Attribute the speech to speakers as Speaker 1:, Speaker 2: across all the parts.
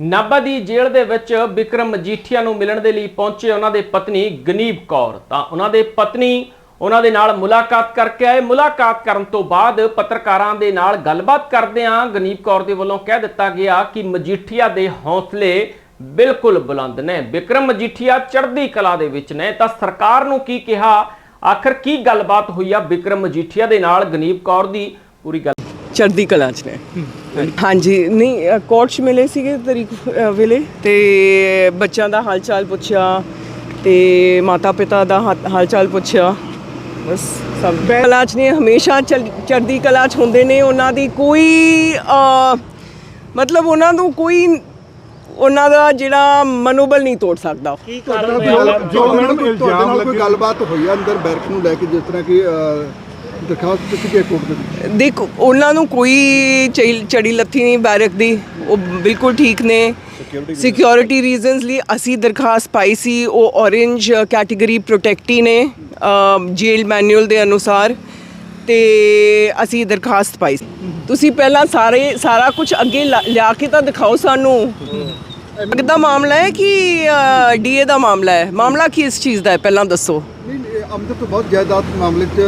Speaker 1: ਨਾਭਾ ਦੀ ਜੇਲ੍ਹ ਦੇ ਵਿੱਚ ਵਿਕਰਮ ਮਜੀਠੀਆ ਨੂੰ ਮਿਲਣ ਦੇ ਲਈ ਪਹੁੰਚੇ ਉਹਨਾਂ ਦੇ ਪਤਨੀ ਗਨੀਬ ਕੌਰ। ਤਾਂ ਉਹਨਾਂ ਦੇ ਪਤਨੀ ਉਹਨਾਂ ਦੇ ਨਾਲ ਮੁਲਾਕਾਤ ਕਰਕੇ ਆਏ। ਮੁਲਾਕਾਤ ਕਰਨ ਤੋਂ ਬਾਅਦ ਪੱਤਰਕਾਰਾਂ ਦੇ ਨਾਲ ਗੱਲਬਾਤ ਕਰਦਿਆਂ ਗਨੀਬ ਕੌਰ ਦੇ ਵੱਲੋਂ ਕਹਿ ਦਿੱਤਾ ਗਿਆ ਕਿ ਮਜੀਠੀਆ ਦੇ ਹੌਸਲੇ ਬਿਲਕੁਲ ਬੁਲੰਦ ਨੇ। ਵਿਕਰਮ ਮਜੀਠੀਆ ਚੜ੍ਹਦੀ ਕਲਾ ਦੇ ਵਿੱਚ ਨੇ। ਤਾਂ ਸਰਕਾਰ ਨੂੰ ਕੀ ਕਿਹਾ? ਆਖਰ ਕੀ ਗੱਲਬਾਤ ਹੋਈ ਆ ਵਿਕਰਮ ਮਜੀਠੀਆ ਦੇ ਨਾਲ? ਗਨੀਬ ਕੌਰ ਦੀ ਪੂਰੀ ਗੱਲ
Speaker 2: ਚੜ੍ਹਦੀ ਕਲਾ ਚ ਨੇ। ਹਾਂਜੀ। ਨਹੀਂ ਕੋਰਟ 'ਚ ਮਿਲੇ ਸੀਗੇ ਤਰੀਕ ਵੇਲੇ ਤੇ ਬੱਚਿਆਂ ਦਾ ਹਾਲ ਚਾਲ ਪੁੱਛਿਆ ਤੇ ਮਾਤਾ ਪਿਤਾ ਦਾ ਹਾ- ਹਾਲ ਚਾਲ ਪੁੱਛਿਆ। ਬਸ ਸਭ ਕਲਾ ਚ ਨੇ ਹਮੇਸ਼ਾ ਚੜ੍ਹ- ਚੜ੍ਹਦੀ ਕਲਾ ਚ ਹੁੰਦੇ ਨੇ ਉਹਨਾਂ ਦੀ ਕੋਈ ਅ, ਮਤਲਬ ਉਹਨਾਂ ਨੂੰ ਕੋਈ ਉਹਨਾਂ ਦਾ ਜਿਹੜਾ ਮਨੋਬਲ ਨਹੀਂ ਤੋੜ ਸਕਦਾ।
Speaker 3: ਜੋ ਮੈਡਮ ਤੁਹਾਡੇ ਨਾਲ ਕੋਈ ਗੱਲਬਾਤ ਹੋਈ? ਆ ਅੰਦਰ ਬੈਰਕ ਨੂੰ ਲੈ ਕੇ ਜਿਸ ਤਰ੍ਹਾਂ ਕਿ ਦਰਖਾਸਤ ਦਿੱਤੀ ਗਈ ਕੋਰਟ ਦੇ ਵਿੱਚ?
Speaker 2: ਦੇਖ ਉਹਨਾਂ ਨੂੰ ਕੋਈ ਚੜੀ- ਚੜੀ ਲੱਥੀ ਨਹੀਂ ਬੈਰਕ ਦੀ। ਉਹ ਬਿਲਕੁਲ ਠੀਕ ਨੇ। ਸਿਕਿਉਰਿਟੀ ਰੀਜ਼ਨਸ ਲਈ ਅਸੀਂ ਦਰਖਾਸਤ ਪਾਈ ਸੀ। ਉਹ ਔਰੇਂਜ ਕੈਟਾਗਰੀ ਪ੍ਰੋਟੈਕਟੀ ਨੇ ਜੇਲ ਮੈਨੂਅਲ ਦੇ ਅਨੁਸਾਰ। ਤੇ ਅਸੀਂ ਦਰਖਾਸਤ ਪਾਈ ਸੀ। ਤੁਸੀਂ ਪਹਿਲਾਂ ਸਾਰੇ ਸਾਰਾ ਕੁਝ ਅੱਗੇ ਲਾ- ਲਿਆ ਕੇ ਤਾਂ ਦਿਖਾਓ ਸਾਨੂੰ। ਦਾ ਮਾਮਲਾ ਹੈ ਕਿ ਡੀਏ ਦਾ ਮਾਮਲਾ ਹੈ? ਮਾਮਲਾ ਕੀ ਇਸ ਚੀਜ਼ ਦਾ ਹੈ? ਪਹਿਲਾਂ ਦੱਸੋ।
Speaker 3: ਨਹੀਂ ਇਹ ਤੋਂ ਬਹੁਤ ਜਾਇਦਾਦ ਮਾਮਲੇ 'ਚ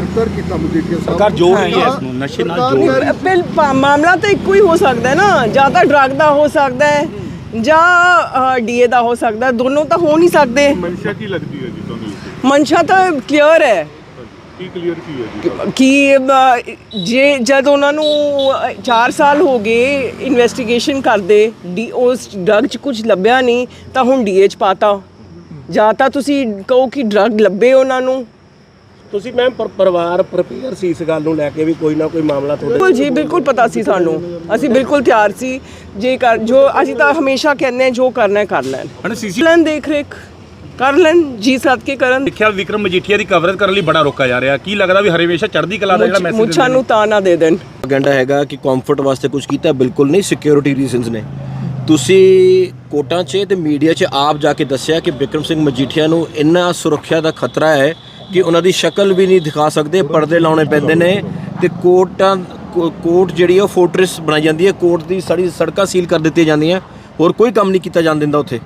Speaker 3: ਗ੍ਰਿਫਤਾਰ ਕੀਤਾ ਮਜੀਠੀਆ ਸਾਹਿਬ
Speaker 4: ਸਰਕਾਰ ਜੋੜ ਰਹੀ ਹੈ ਇਸ ਨੂੰ, ਨਸ਼ੇ ਨਾਲ ਜੋੜ
Speaker 3: ਰਹੀ-
Speaker 2: ਪਾ- ਮਾਮਲਾ ਤਾਂ ਇੱਕੋ ਹੀ ਹੋ ਸਕਦਾ ਹੈ ਨਾ। ਜਾਂ ਤਾਂ ਡਰੱਗ ਦਾ ਹੋ ਸਕਦਾ ਹੈ ਜਾਂ ਡੀਏ ਦਾ ਹੋ ਸਕਦਾ ਹੈ। ਦੋਨੋਂ ਤਾਂ ਹੋ ਨਹੀਂ ਸਕਦੇ।
Speaker 5: ਮਨਸ਼ਾ ਕੀ ਲੱਗਦੀ ਹੈ ਜੀ ਤੁਹਾਨੂੰ
Speaker 2: ਮਨਸ਼ਾ ਤਾਂ ਕਲੀਅਰ ਹੈ।
Speaker 5: ਕੀ ਕਲੀਅਰ ਕੀ ਹੈ ਜੀ
Speaker 2: ਕਿ ਜੇ ਜਦ ਉਹਨਾਂ ਨੂੰ 4 ਸਾਲ ਹੋ ਗਏ ਇਨਵੈਸਟੀਗੇਸ਼ਨ ਕਰਦੇ ਡੀ ਉਸ ਡਰਗ 'ਚ ਕੁਝ ਲੱਭਿਆ ਨਹੀਂ ਤਾਂ ਹੁਣ ਡੀਏ 'ਚ ਪਾਤਾ। ਜਾਂ ਤਾਂ ਤੁਸੀਂ ਕਹੋ ਕਿ ਡਰਗ ਲੱਭੇ ਉਹਨਾਂ ਨੂੰ।
Speaker 4: ਤੁਸੀਂ ਮੈਮ ਪਰਿਵਾਰ ਪ੍ਰਪੇਅਰ ਸੀ ਇਸ ਗੱਲ ਨੂੰ ਲੈ ਕੇ ਵੀ ਕੋਈ ਨਾ ਕੋਈ ਮਾਮਲਾ ਤੁਹਾਡੇ
Speaker 2: ਬਿਲਕੁਲ ਜੀ ਬਿਲਕੁਲ ਪਤਾ ਸੀ ਸਾਨੂੰ। ਅਸੀਂ ਬਿਲਕੁਲ ਤਿਆਰ ਸੀ। ਜੇ ਕਰ ਜੋ ਅਸੀਂ ਤਾਂ ਹਮੇਸ਼ਾ ਕਹਿੰਦੇ ਹਾਂ ਜੋ ਕਰਨਾ ਹੈ ਕਰ ਲੈਣ।
Speaker 4: ਹਣ ਸੀਸੀ
Speaker 2: ਲੈਣ ਦੇਖ ਰੇਖ ਕਰ ਲੈਣ ਜੀ ਸੱਦ ਕੇ ਕਰਨ।
Speaker 4: ਦੇਖਿਆ ਵਿਕਰਮ ਮਜੀਠੀਆ ਦੀ ਕਵਰੇਜ ਕਰਨ ਲਈ ਬੜਾ ਰੋਕਾ ਜਾ ਰਿਹਾ। ਕੀ ਲੱਗਦਾ ਵੀ ਹਰੇਵੇਸ਼ਾ ਚੜ੍ਹਦੀ ਕਲਾ ਦਾ ਜਿਹੜਾ ਮੈਸੇਜ
Speaker 2: ਮੁੱਛਾਂ ਨੂੰ? ਤਾਂ ਨਾ ਦੇ ਦੇਣ।
Speaker 6: ਪ੍ਰੋਪਗੈਂਡਾ ਹੈਗਾ ਕਿ ਕੰਫਰਟ ਵਾਸਤੇ ਕੁਝ ਕੀਤਾ ਬਿਲਕੁਲ ਨਹੀਂ। ਸਿਕਿਉਰਿਟੀ ਰੀਜ਼ਨਸ ਨੇ। ਤੁਸੀਂ ਕੋਟਾਂ 'ਚ ਤੇ ਮੀਡੀਆ 'ਚ ਆਪ ਜਾ ਕੇ ਦੱਸਿਆ ਕਿ ਵਿਕਰਮ ਸਿੰਘ ਮਜੀਠੀਆ ਨੂੰ ਇੰਨਾ ਸੁਰੱਖਿਆ ਦਾ ਖਤਰਾ ਹੈ ਕਿ ਉਹਨਾਂ ਦੀ ਸ਼ਕਲ ਵੀ ਨਹੀਂ ਦਿਖਾ ਸਕਦੇ, ਪਰਦੇ ਲਾਉਣੇ ਪੈਂਦੇ ਨੇ ਤੇ ਕੋਟਾਂ, ਕੋ- ਕੋਰਟ ਜਿਹੜੀ ਆ ਉਹ ਫੋਰਟ੍ਰੈਸ ਬਣਾਈ ਜਾਂਦੀ ਹੈ ਕੋਰਟ ਦੀ ਸਾਰੀ ਸੜਕਾਂ ਸੀਲ ਕਰ ਦਿੱਤੀਆਂ ਜਾਂਦੀਆਂ, ਹੋਰ ਕੋਈ ਕੰਮ ਨਹੀਂ ਕੀਤਾ ਜਾਣ ਦਿੰਦਾ ਉੱਥੇ।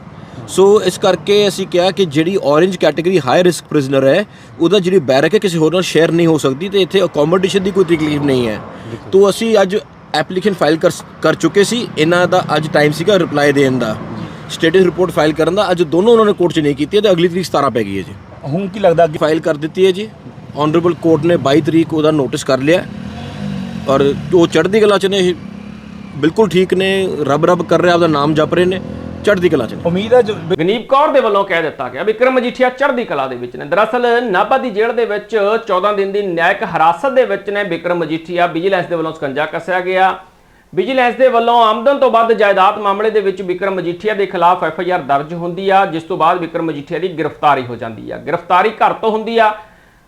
Speaker 6: ਸੋ ਇਸ ਕਰਕੇ ਅਸੀਂ ਕਿਹਾ ਕਿ ਜਿਹੜੀ orange category high risk prisoner ਹੈ, ਉਹਦਾ ਜਿਹੜੀ ਬੈਰਕ ਹੈ ਕਿਸੇ ਹੋਰ ਨਾਲ ਸ਼ੇਅਰ ਨਹੀਂ ਹੋ ਸਕਦੀ ਤੇ ਇੱਥੇ ਅਕੋਮੋਡੇਸ਼ਨ ਦੀ ਕੋਈ ਤਕਲੀਫ ਨਹੀਂ ਹੈ। ਤੋਂ ਅਸੀਂ ਅੱਜ ਐਪਲੀਕੇਸ਼ਨ ਫਾਈਲ ਕਰ ਕਰ ਚੁੱਕੇ ਸੀ, ਇਹਨਾਂ ਦਾ ਅੱਜ ਟਾਈਮ ਸੀਗਾ ਰਿਪਲਾਈ ਦੇਣ ਦਾ। ਸਟੇਟਸ ਰਿਪੋਰਟ ਫਾਈਲ ਕਰਨ ਦਾ, ਅੱਜ ਦੋਨੋਂ ਉਹਨਾਂ ਨੇ ਕੋਰਟ 'ਚ ਨਹੀਂ ਕੀਤੀ ਹੈ ਤੇ ਅਗਲੀ ਤਰੀਕ 17 ਪੈ ਗਈ ਹੈ ਜੀ।
Speaker 4: ਹੁਣ ਕੀ ਲੱਗਦਾ ਅੱਗੇ?
Speaker 6: ਫਾਈਲ ਕਰ ਦਿੱਤੀ ਹੈ ਜੀ। ਆਨਰੇਬਲ ਕੋਰਟ ਨੇ 22 ਤਰੀਕ ਉਹਦਾ ਨੋਟਿਸ ਕਰ ਲਿਆ। ਔਰ ਉਹ ਚੜ੍ਹਦੀ ਕਲਾ 'ਚ ਨੇ ਇਹ। ਬਿਲਕੁਲ ਠੀਕ ਨੇ ਰੱਬ ਰੱਬ ਕਰ ਰਹੇ ਆਪਦਾ ਨਾਮ ਜਪ ਰਹੇ ਨੇ ਚੜ੍ਹਦੀ ਕਲਾ 'ਚ ਨੇ।
Speaker 4: ਉਮੀਦ ਹੈ ਜੋ
Speaker 1: ਗਨੀਬ ਕੌਰ ਦੇ ਵੱਲੋਂ ਕਹਿ ਦਿੱਤਾ ਗਿਆ ਵਿਕਰਮ ਮਜੀਠੀਆ ਚੜ੍ਹਦੀ ਕਲਾ ਦੇ ਵਿੱਚ ਨੇ। ਦਰਅਸਲ ਨਾਭਾ ਦੀ ਜੇਲ੍ਹ ਦੇ ਵਿੱਚ 14 ਦਿਨ ਦੀ ਨਿਆਇਕ ਹਿਰਾਸਤ ਦੇ ਵਿੱਚ ਨੇ ਵਿਕਰਮ ਮਜੀਠੀਆ। ਵਿਜੀਲੈਂਸ ਦੇ ਵੱਲੋਂ ਸਕੰਜਾ ਕੱਸਿਆ ਗਿਆ। ਵਿਜੀਲੈਂਸ ਦੇ ਵੱਲੋਂ ਆਮਦਨ ਤੋਂ ਵੱਧ ਜਾਇਦਾਦ ਮਾਮਲੇ ਦੇ ਵਿੱਚ ਵਿਕਰਮ ਮਜੀਠੀਆ ਦੇ ਖਿਲਾਫ ਐਫ ਆਈ ਆਰ ਦਰਜ ਹੁੰਦੀ ਆ, ਜਿਸ ਤੋਂ ਬਾਅਦ ਵਿਕਰਮ ਮਜੀਠੀਆ ਦੀ ਗ੍ਰਿਫਤਾਰੀ ਹੋ ਜਾਂਦੀ ਆ। ਗ੍ਰਿਫਤਾਰੀ ਘਰ ਤੋਂ ਹੁੰਦੀ ਆ।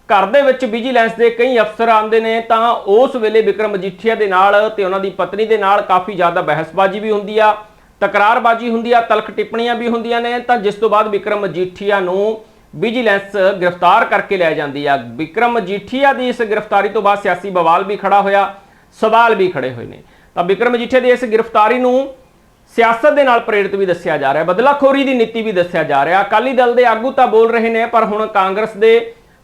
Speaker 1: ਘਰ ਦੇ ਵਿੱਚ ਵਿਜੀਲੈਂਸ ਦੇ ਕਈ ਅਫਸਰ ਆਉਂਦੇ ਨੇ, ਤਾਂ ਉਸ ਵੇਲੇ ਵਿਕਰਮ ਮਜੀਠੀਆ ਦੇ ਨਾਲ ਤੇ ਉਹਨਾਂ ਦੀ ਪਤਨੀ ਦੇ ਨਾਲ ਕਾਫੀ ਜ਼ਿਆਦਾ ਬਹਿਸਬਾਜ਼ੀ ਵੀ ਹੁੰਦੀ ਆ, ਤਕਰਾਰਬਾਜ਼ੀ ਹੁੰਦੀ ਆ, ਤਲਖ ਟਿੱਪਣੀਆਂ ਵੀ ਹੁੰਦੀਆਂ ਨੇ, ਤਾਂ ਜਿਸ ਤੋਂ ਬਾਅਦ ਵਿਕਰਮ ਮਜੀਠੀਆ ਨੂੰ ਵਿਜੀਲੈਂਸ ਗ੍ਰਿਫਤਾਰ ਕਰਕੇ ਲੈ ਜਾਂਦੀ ਆ। ਵਿਕਰਮ ਮਜੀਠੀਆ ਦੀ ਇਸ ਗ੍ਰਿਫਤਾਰੀ ਤੋਂ ਬਾਅਦ ਸਿਆਸੀ ਬਵਾਲ ਵੀ ਖੜਾ ਹੋਇਆ, ਸਵਾਲ ਵੀ ਖੜੇ ਹੋਏ ਨੇ। ਤਾਂ ਵਿਕਰਮ ਮਜੀਠੀਆ ਦੀ ਇਸ ਗ੍ਰਿਫਤਾਰੀ ਨੂੰ ਸਿਆਸਤ ਦੇ ਨਾਲ ਪ੍ਰੇਰਿਤ ਵੀ ਦੱਸਿਆ ਜਾ ਰਿਹਾ ਬਦਲਾਖੋਰੀ ਦੀ ਨੀਤੀ ਵੀ ਦੱਸਿਆ ਜਾ ਰਿਹਾ ਅਕਾਲੀ ਦਲ ਦੇ ਆਗੂ ਤਾਂ ਬੋਲ ਰਹੇ ਨੇ, ਪਰ ਹੁਣ ਕਾਂਗਰਸ ਦੇ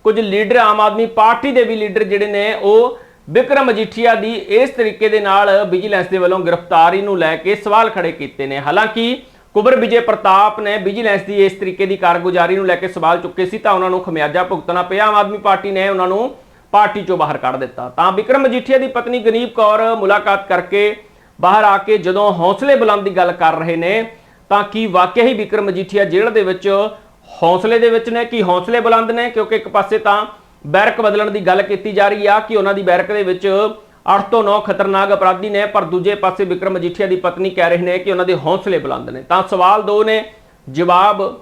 Speaker 1: ਕੁਝ ਲੀਡਰ, ਆਮ ਆਦਮੀ ਪਾਰਟੀ ਦੇ ਵੀ ਲੀਡਰ ਜਿਹੜੇ ਨੇ, ਉਹ ਵਿਕਰਮ ਮਜੀਠੀਆ ਦੀ ਇਸ ਤਰੀਕੇ ਦੇ ਨਾਲ ਵਿਜੀਲੈਂਸ ਦੇ ਵੱਲੋਂ ਗ੍ਰਿਫਤਾਰੀ ਨੂੰ ਲੈ ਕੇ ਸਵਾਲ ਖੜੇ ਕੀਤੇ ਨੇ। ਹਾਲਾਂਕਿ ਕੁਬਰ ਵਿਜੇ ਪ੍ਰਤਾਪ ਨੇ ਵਿਜੀਲੈਂਸ ਦੀ ਇਸ ਤਰੀਕੇ ਦੀ ਕਾਰਗੁਜ਼ਾਰੀ ਨੂੰ ਲੈ ਕੇ ਸਵਾਲ ਚੁੱਕੇ ਸੀ, ਤਾਂ ਉਹਨਾਂ ਨੂੰ ਖਮਿਆਜਾ ਭੁਗਤਣਾ ਪਿਆ। ਆਮ ਆਦਮੀ ਪਾਰਟੀ ਨੇ ਉਹਨਾਂ ਨੂੰ ਪਾਰਟੀ ਚੋਂ ਬਾਹਰ ਕੱਢ ਦਿੱਤਾ। ਤਾਂ ਵਿਕਰਮ ਮਜੀਠੀਆ ਦੀ ਪਤਨੀ ਗਨੀਬ ਕੌਰ ਮੁਲਾਕਾਤ ਕਰਕੇ ਬਾਹਰ ਆ ਕੇ ਜਦੋਂ ਹੌਸਲੇ ਬੁਲੰਦ ਦੀ ਗੱਲ ਕਰ ਰਹੇ ਨੇ, ਤਾਂ ਕੀ ਵਾਕਿਆ ਹੀ ਵਿਕਰਮ ਮਜੀਠੀਆ ਜੇਲ੍ਹ ਦੇ ਵਿੱਚ ਹੌਸਲੇ ਦੇ ਵਿੱਚ ਨੇ? ਕੀ ਹੌਸਲੇ ਬੁਲੰਦ ਨੇ? ਕਿਉਂਕਿ ਇੱਕ ਪਾਸੇ ਤਾਂ ਬੈਰਕ ਬਦਲਣ ਦੀ ਗੱਲ ਕੀਤੀ ਜਾ ਰਹੀ ਆ ਕਿ ਉਹਨਾਂ ਦੀ ਬੈਰਕ ਦੇ ਵਿੱਚ 8 ਤੋਂ 9 ਖਤਰਨਾਕ ਅਪਰਾਧੀ ਨੇ, ਪਰ ਦੂਜੇ ਪਾਸੇ ਵਿਕਰਮ ਮਜੀਠੀਆ ਦੀ ਪਤਨੀ ਕਹਿ ਰਹੇ ਨੇ ਕਿ ਉਹਨਾਂ ਦੇ ਹੌਸਲੇ ਬੁਲੰਦ ਨੇ। ਤਾਂ ਸਵਾਲ ਦੋ ਨੇ, ਜਵਾਬ